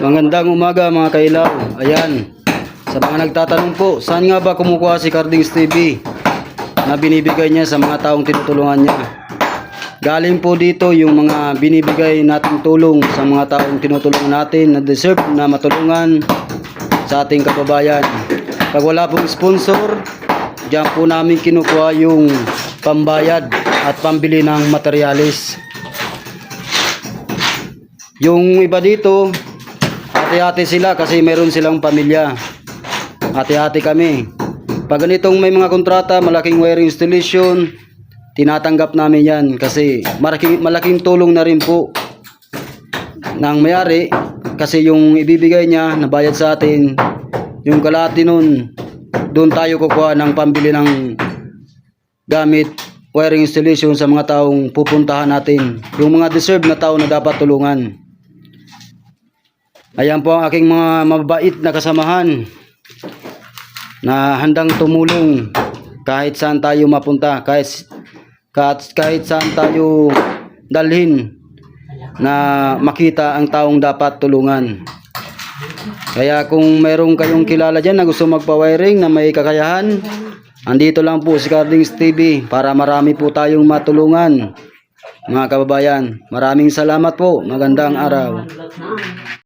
Magandang umaga mga kailaw. Ayan. Sa mga nagtatanong po, saan nga ba kumukuha si Cardings TV na binibigay niya sa mga taong tinutulungan niya? Galing po dito yung mga binibigay nating tulong sa mga taong tinutulungan natin na deserve na matulungan sa ating kababayan. Pag wala pong sponsor, diyan po namin kinukuha yung pambayad at pambili ng materialis. Yung iba dito, ate-ate sila kasi meron silang pamilya. Ate-ate kami. Pag ganitong may mga kontrata, malaking wiring installation, tinatanggap namin yan kasi malaking, malaking tulong na rin po ng mayari kasi yung ibibigay niya na bayad sa atin, yung kalahati nun, doon tayo kukuha ng pambili ng gamit wiring installation sa mga taong pupuntahan natin. Yung mga deserve na tao na dapat tulungan. Ayan po ang aking mga mabait na kasamahan na handang tumulong kahit saan tayo mapunta, kahit, kahit, kahit saan tayo dalhin na makita ang taong dapat tulungan. Kaya kung mayroong kayong kilala dyan na gusto magpa-wiring na may kakayahan, andito lang po si Cardings TV para marami po tayong matulungan. Mga kababayan, maraming salamat po. Magandang araw.